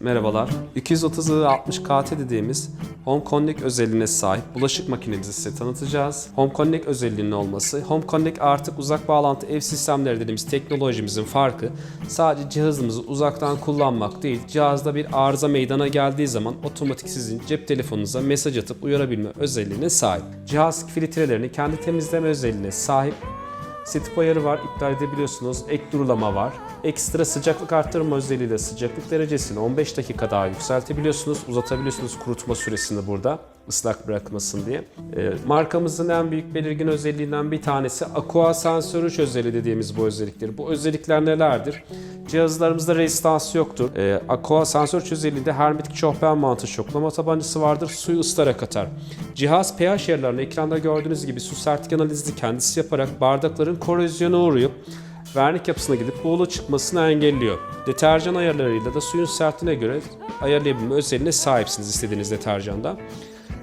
Merhabalar. 230 60 KT dediğimiz Home Connect özelliğine sahip bulaşık makinemizi size tanıtacağız. Home Connect özelliğinin olması, Home Connect artık uzak bağlantı ev sistemleri dediğimiz teknolojimizin farkı sadece cihazımızı uzaktan kullanmak değil, cihazda bir arıza meydana geldiği zaman otomatik sizin cep telefonunuza mesaj atıp uyarabilme özelliğine sahip. Cihaz filtrelerini kendi temizleme özelliğine sahip Ayarı var, iptal edebiliyorsunuz. Ek durulama var. Ekstra sıcaklık arttırma özelliğiyle sıcaklık derecesini 15 dakika daha yükseltebiliyorsunuz. Uzatabiliyorsunuz kurutma süresini burada ıslak bırakmasın diye. Ee, markamızın en büyük belirgin özelliğinden bir tanesi Aqua Sensör 3 özelliği dediğimiz bu özellikleri. Bu özellikler nelerdir? Cihazlarımızda rezistans yoktur. Ee, Aqua Sensör 3 özelliğinde hermetik Chopin mantı şoklama tabancası vardır. Suyu ıslarak atar. Cihaz pH ayarlarını ekranda gördüğünüz gibi su sertlik analizini kendisi yaparak bardakların korozyona uğrayıp vernik yapısına gidip buğulu çıkmasını engelliyor. Deterjan ayarlarıyla da suyun sertliğine göre ayarlayabilme özelliğine sahipsiniz istediğiniz deterjanda.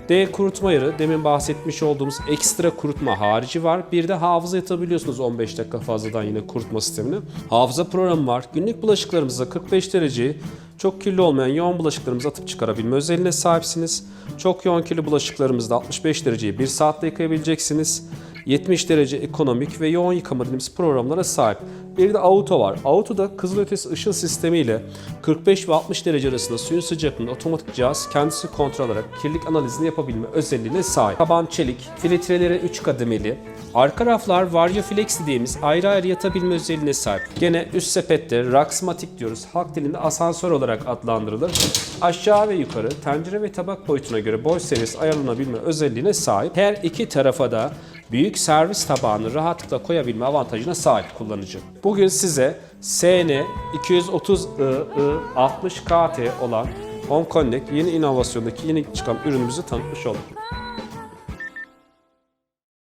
D kurutma ayarı demin bahsetmiş olduğumuz ekstra kurutma harici var. Bir de hafıza yatabiliyorsunuz 15 dakika fazladan yine kurutma sistemini. Hafıza programı var. Günlük bulaşıklarımızda 45 dereceyi çok kirli olmayan yoğun bulaşıklarımızı atıp çıkarabilme özelliğine sahipsiniz. Çok yoğun kirli bulaşıklarımızda 65 dereceyi 1 saatte yıkayabileceksiniz. 70 derece ekonomik ve yoğun yıkama dediğimiz programlara sahip. Bir de auto var. Auto'da kızılötesi ışın sistemiyle 45 ve 60 derece arasında suyun sıcaklığını otomatik cihaz kendisi kontrol alarak kirlilik analizini yapabilme özelliğine sahip. Taban çelik, filtreleri 3 kademeli. Arka raflar Vario Flex dediğimiz ayrı ayrı yatabilme özelliğine sahip. Gene üst sepette Raxmatic diyoruz. Halk dilinde asansör olarak adlandırılır. Aşağı ve yukarı tencere ve tabak boyutuna göre boy seviyesi ayarlanabilme özelliğine sahip. Her iki tarafa da büyük servis tabağını rahatlıkla koyabilme avantajına sahip kullanıcı. Bugün size SN 230II 60KT olan Home Connect yeni inovasyondaki yeni çıkan ürünümüzü tanıtmış olduk.